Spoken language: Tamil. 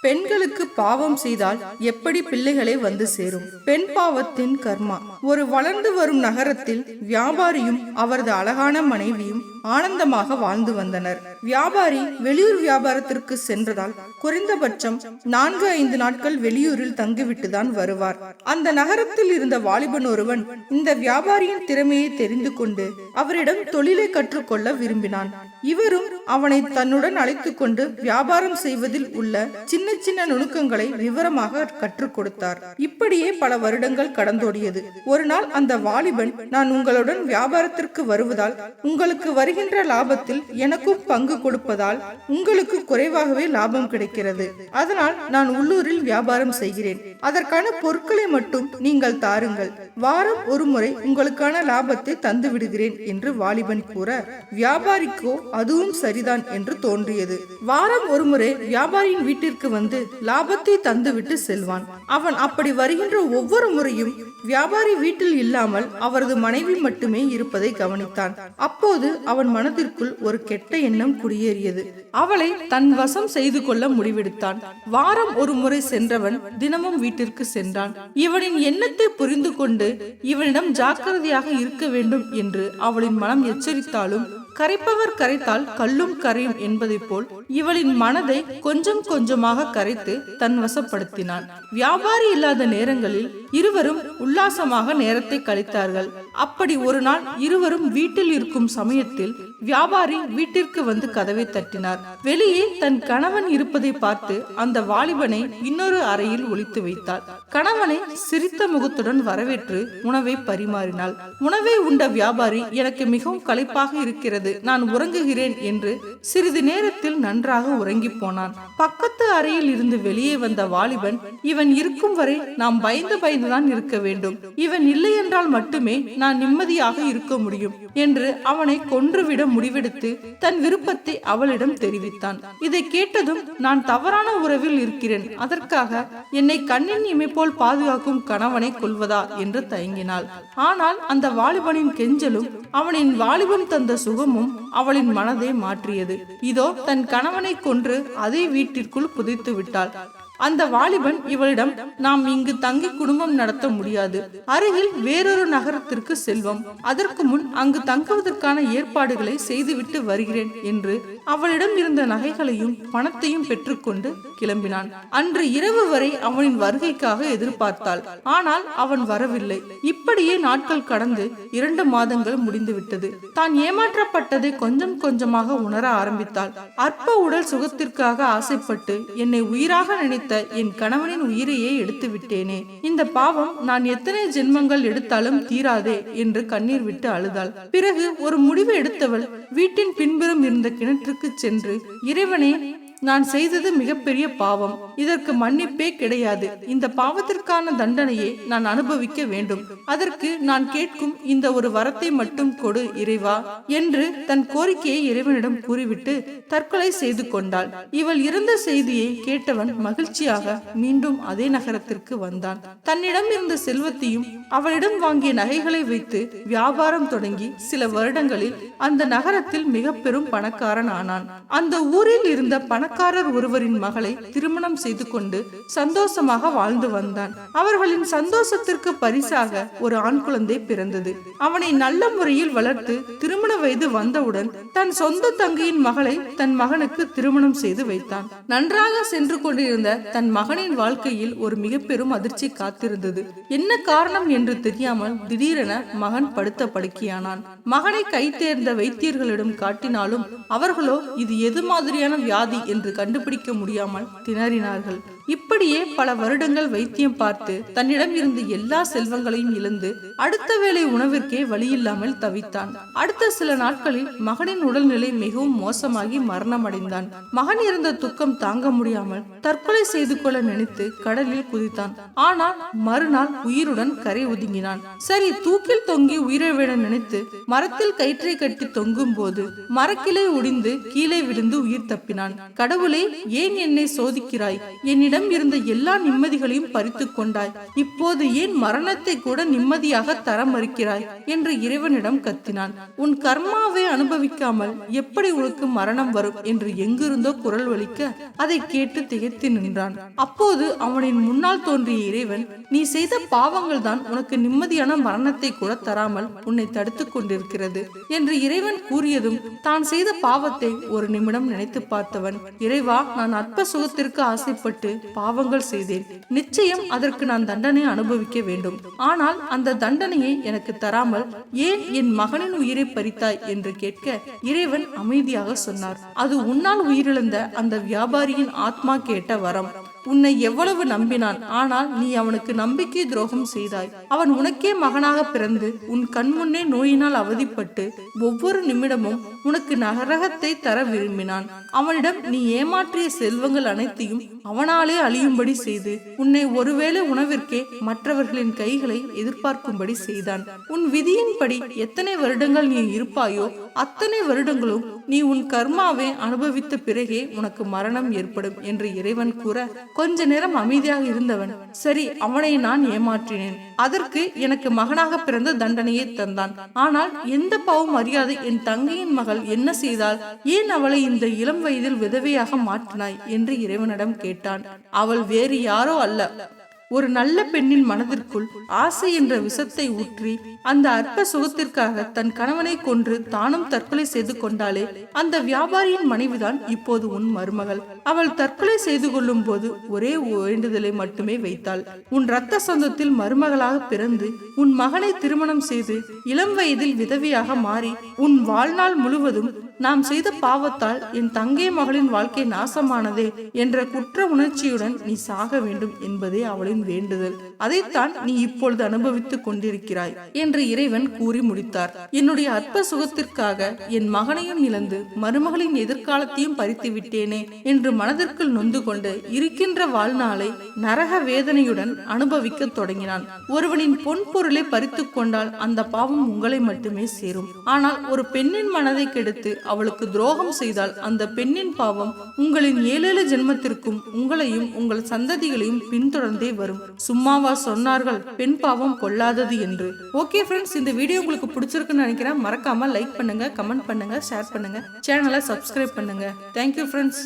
பெண்களுக்கு பாவம் செய்தால் எப்படி பிள்ளைகளை வந்து சேரும்? பெண் பாவத்தின் கர்மா. ஒரு வளர்ந்து வரும் நகரத்தில் வியாபாரியும் அவரது அழகான மனைவியும் ஆனந்தமாக வாழ்ந்து வந்தனர். வியாபாரி வெளியூர் வியாபாரத்திற்கு சென்றதால் குறைந்தபட்சம் நான்கு ஐந்து நாட்கள் வெளியூரில் தங்கிவிட்டுதான் வருவார். அந்த நகரத்தில் இருந்த வாலிபன் ஒருவன் இந்த வியாபாரியின் திறமையை தெரிந்து கொண்டு அவரிடம் தொழிலை கற்றுக்கொள்ள விரும்பினான். இவரும் அவனை தன்னுடன் அழைத்து கொண்டு வியாபாரம் செய்வதில் உள்ள சின்ன சின்ன நுணுக்கங்களை விவரமாக கற்றுக் கொடுத்தார். இப்படியே பல வருடங்கள் கடந்தோடியது. ஒரு நாள் அந்த வாலிபன் நான் உங்களுடன் வியாபாரத்திற்கு வருவதால் உங்களுக்கு வருகின்ற லாபத்தில் எனக்கும் பங்கு கொடுப்பதால் உங்களுக்கு குறைவாகவே லாபம் கிடைக்கிறது. அதனால் நான் உள்ளூரில் வியாபாரம் செய்கிறேன். அதற்கான பொருட்களை மட்டும் நீங்கள் தாருங்கள். வாரம் ஒரு முறை உங்களுக்கான லாபத்தை தந்து விடுகிறேன் என்று வாலிபன் கூற வியாபாரிக்கோ அதுவும் சரிதான் என்று தோன்றியது. வாரம் ஒருமுறை வியாபாரியின் வீட்டிற்கு வந்து லாபத்தை தந்துவிட்டு செல்வான். அவன் அப்படி வருகின்ற ஒவ்வொரு முறையும் வியாபாரி வீட்டில் இல்லாமல் அவரது மனைவி மட்டுமே இருப்பதை கவனித்தான். அப்போது அவன் மனதிற்குள் ஒரு கெட்ட எண்ணம் குடியேறியது. அவளை தன் வசம் செய்து கொள்ள முடிவெடுத்தான். வாரம் ஒரு முறை சென்றவன் தினமும் வீட்டிற்கு சென்றான். இவனின் எண்ணத்தை புரிந்து கொண்டு இவனிடம் ஜாக்கிரதையாக இருக்க வேண்டும் என்று அவளின் மனம் எச்சரித்தாலும் கரைப்பவர் கரைத்தால் கல்லும் கரையும் என்பதைப் போல் இவளின் மனதை கொஞ்சம் கொஞ்சமாக கரைத்து தன் வசப்படுத்தினான். வியாபாரி இல்லாத நேரங்களில் இருவரும் உல்லாசமாக நேரத்தை கழித்தார்கள். அப்படி ஒரு நாள் இருவரும் வீட்டில் இருக்கும் சமயத்தில் வியாபாரி வீட்டிற்கு வந்து கதவை தட்டினார். வெளியே தன் கணவன் இருப்பதை பார்த்து அந்த வாலிபனை இன்னொரு அறையில் ஒழித்து வைத்தார் கணவனை சிரித்த முகத்துடன் வரவேற்று உணவை பரிமாறினாள். உணவை உண்ட வியாபாரி எனக்கு மிகவும் களைப்பாக இருக்கிறது. நான் உறங்குகிறேன் என்று சிறிது நேரத்தில் நன்றாக உறங்கி போனான் பக்கத்து அறையில் இருந்து வெளியே வந்த வாலிபன் இவன் இருக்கும் வரை நாம் பயந்து பயந்துதான் இருக்க வேண்டும். இவன் இல்லை என்றால் மட்டுமே நான் நிம்மதியாக இருக்க முடியும் என்று அவனை கொன்றுவிட முடிவெடுத்து தன் விருப்பத்தை அவளிடம் தெரிவித்தான். இதை கேட்டதும் நான் தவறான உறவில் இருக்கிறேன். அதற்காக என்னை கண்ணின் இமை போல் பாதுகாக்கும் கணவனை கொள்வதா? என்று தயங்கினாள். ஆனால் அந்த வாலிபனின் கெஞ்சலும் அவனின் வாலிபன் தந்த சுகமும் அவளின் மனதை மாற்றியது. இதோ தன் கணவன் கொன்று அதே வீட்டிற்குள் புதைத்து விட்டாள். அந்த வாலிபன் இவளிடம் நாம் இங்கு தங்கி குடும்பம் நடத்த முடியாது. அருகில் வேறொரு நகரத்திற்கு செல்வோம். அதற்கு முன் அங்கு தங்குவதற்கான ஏற்பாடுகளை செய்துவிட்டு வருகிறேன் என்று அவளிடம் இருந்த நகைகளையும் பணத்தையும் பெற்றுக்கொண்டு கிளம்பினான். அன்று இரவு வரை அவனின் வருகைக்காக எதிர்பார்த்தாள். ஆனால் அவன் வரவில்லை. இப்படியே நாட்கள் கடந்து இரண்டு மாதங்கள் முடிந்துவிட்டது. தான் ஏமாற்றப்பட்டதை கொஞ்சம் கொஞ்சமாக உணர ஆரம்பித்தாள். அற்ப உடல் சுகத்திற்காக ஆசைப்பட்டு என்னை உயிராக நினைத்த என் கணவனின் உயிரையே எடுத்து விட்டேனே இந்த பாவம் நான் எத்தனை ஜென்மங்கள் எடுத்தாலும் தீராதே என்று கண்ணீர் விட்டு அழுதாள். பிறகு ஒரு முடிவு எடுத்தவள் வீட்டின் பின்புறம் இருந்த கிணற்றுக்கு சென்று இறைவனே நான் செய்தது மிகப்பெரிய பாவம். இதற்கு மன்னிப்பே கிடையாது. இந்த பாவத்திற்கான தண்டனையை நான் அனுபவிக்க வேண்டும். அதற்கு நான் கேட்கும் இந்த ஒரு வரத்தை மட்டும் கொடு இறைவா என்று தன் கோரிக்கையை இறைவனிடம் கூறிவிட்டு தற்கொலை செய்து கொண்டாள். இவள் இறந்த செய்தியை கேட்டவன் மகிழ்ச்சியாக மீண்டும் அதே நகரத்திற்கு வந்தான். தன்னிடம் இருந்த செல்வத்தையும் அவளிடம் வாங்கிய நகைகளை வைத்து வியாபாரம் தொடங்கி சில வருடங்களில் அந்த நகரத்தில் மிக பெரும் பணக்காரன் ஆனான். அந்த ஊரில் இருந்த பண பணக்காரர் ஒருவரின் மகளை திருமணம் செய்து கொண்டு சந்தோஷமாக வாழ்ந்து வந்தான். அவர்களின் சந்தோஷத்திற்கு பரிசாக ஒரு ஆண் குழந்தை பிறந்தது. அவனை நல்ல முறையில் வளர்த்து திருமண வயது வந்தவுடன் தன் சொந்த தங்கையின் மகளை தன் மகனுக்கு திருமணம் செய்து வைத்தான். நன்றாக சென்று கொண்டிருந்த தன் மகனின் வாழ்க்கையில் ஒரு மிக பெரும் அதிர்ச்சி காத்திருந்தது. என்ன காரணம் என்று தெரியாமல் திடீரென மகன் படுத்த படுக்கையானான் மகனை கை தேர்ந்த வைத்தியர்களிடம் காட்டினாலும் அவர்களோ இது எது மாதிரியான வியாதி என்று கண்டுபிடிக்க முடியாமல் திணறினார்கள். இப்படியே பல வருடங்கள் வைத்தியம் பார்த்து தன்னிடம் இருந்த எல்லா செல்வங்களையும் இழந்து அடுத்த வேளை உணவிற்கே வழியில்லாமல் தவித்தான். அடுத்த சில நாட்களில் மகனின் உடல்நிலை மிகவும் மோசமாகி மரணமடைந்தான். மகன் இருந்த துக்கம் தாங்க முடியாமல் தற்கொலை செய்து கொள்ள நினைத்து கடலில் குதித்தான். ஆனால் மறுநாள் உயிருடன் கரை ஒதுங்கினான். சரி தூக்கில் தொங்கி உயிரை விட நினைத்து மரத்தில் கயிற்றை கட்டி தொங்கும் போது மரக்கிளை ஒடிந்து கீழே விழுந்து உயிர் தப்பினான். கடவுளே ஏன் என்னை சோதிக்கிறாய்? என்னிடம் என்னிடம் இருந்த எல்லா நிம்மதிகளையும் பறித்து கொண்டாய். இப்போது ஏன் மரணத்தை கூட நிம்மதியாக தர மறுக்கிறாய் என்று இறைவனிடம் கத்தினான். உன் கர்மாவை அனுபவிக்காமல் எப்படி உனக்கு மரணம் வரும்? என்று எங்கிருந்தோ குரல் வலிக்க அதை கேட்டு திகைத்து நின்றான். அப்போது அவனின் முன்னால் தோன்றிய இறைவன் நீ செய்த பாவங்கள் தான் உனக்கு நிம்மதியான மரணத்தை கூட தராமல் உன்னை தடுத்துக் கொண்டிருக்கிறது என்று இறைவன் கூறியதும் தான் செய்த பாவத்தை ஒரு நிமிடம் நினைத்து பார்த்தவன். இறைவா நான் அற்ப சுகத்திற்கு ஆசைப்பட்டு பாவங்கள் செய்தேன். நிச்சயம் அதற்கு நான் தண்டனை அனுபவிக்க வேண்டும். ஆனால் அந்த தண்டனையை எனக்கு தராமல் ஏன் என் மகனின் உயிரை பறித்தாய் என்று கேட்க இறைவன் அமைதியாக சொன்னார். அது உன்னால் உயிரிழந்த அந்த வியாபாரியின் ஆத்மா கேட்ட வரம். உன்னை எவ்வளவு நம்பினான் ஆனால் நீ அவனுக்கு நம்பிக்கை துரோகம் செய்தாய். அவன் உனக்கே மகனாக பிறந்து உன் கண்முன்னே நோயினால் அவதிப்பட்டு ஒவ்வொரு நிமிடமும் உனக்கு நரகத்தை தர விரும்பினான். அவனிடம் நீ ஏமாற்றிய செல்வங்கள் அனைத்தையும் அவனாலே அழியும்படி செய்து உன்னை ஒருவேளை உணவிற்கே மற்றவர்களின் கைகளை எதிர்பார்க்கும்படி செய்தான். உன் விதியின்படி எத்தனை வருடங்கள் நீ இருப்பாயோ அத்தனை வருடங்களும் நீ உன் கர்மாவை அனுபவித்த பிறகே உனக்கு மரணம் ஏற்படும் என்று இறைவன் கூற கொஞ்ச நேரம் அமைதியாக இருந்தவன். சரி அவனை நான் ஏமாற்றினேன். அதற்கு எனக்கு மகனாக பிறந்த தண்டனையை தந்தான். ஆனால் எந்த பாவம் அறியாது என் தங்கையின் மகள் என்ன செய்தால் ஏன் அவளை இந்த இளம் வயதில் விதவையாக மாற்றினாய்? என்று இறைவனிடம் கேட்டான். அவள் வேறு யாரோ அல்ல. ஒரு நல்ல பெண்ணின் மனதிற்குள் ஆசை என்ற விஷத்தை ஊற்றி அந்த அற்ப சுகத்திற்காக தன் கணவனை கொன்று தானும் தற்கொலை செய்து கொண்டாலே அந்த வியாபாரியின் மனைவிதான் இப்போது உன் மருமகள். அவள் தற்கொலை செய்து கொள்ளும் போது ஒரே வேண்டுதலை மட்டுமே வைத்தாள். உன் ரத்த சொந்தத்தில் மருமகளாக பிறந்து உன் மகனை திருமணம் செய்து இளம் வயதில் விதவியாக மாறி உன் வாழ்நாள் முழுவதும் நாம் செய்த பாவத்தால் என் தங்கை மகளின் வாழ்க்கை நாசமானதே என்ற குற்ற உணர்ச்சியுடன் நீ சாக வேண்டும் என்பதே அவளின் வேண்டுதல். அதைத்தான் நீ இப்பொழுது அனுபவித்துக் கொண்டிருக்கிறாய் என்று இறைவன் கூறி முடித்தார். என்னுடைய அற்ப சுகத்திற்காக என் மகனையும் இழந்து மருமகளின் எதிர்காலத்தையும் பறித்து விட்டேனே என்று மனதிற்குள் நொந்து கொண்டு இருக்கின்ற வாழ்நாளை நரக வேதனையுடன் அனுபவிக்க தொடங்கினான். ஒருவனின் பொன் பொருளை பறித்து கொண்டால் அந்த பாவம் உங்களை மட்டுமே சேரும். ஆனால் ஒரு பெண்ணின் மனதை கெடுத்து அவளுக்கு துரோகம் செய்தால் அந்த பெண்ணின் பாவம் உங்களின் ஏழேழு ஜென்மத்திற்கும் உங்களையும் உங்கள் சந்ததிகளையும் பின்தொடர்ந்தே வரும். சும்மாவா சொன்னார்கள் பெண் பாவம் கொள்ளாதது என்று. ஓகே ஃப்ரெண்ட்ஸ் இந்த வீடியோ உங்களுக்கு பிடிச்சிருக்குன்னு நினைக்கிறேன். மறக்காம லைக் பண்ணுங்க கமெண்ட் பண்ணுங்க ஷேர் பண்ணுங்க. சேனலை சப்ஸ்கிரைப் பண்ணுங்க. Thank you friends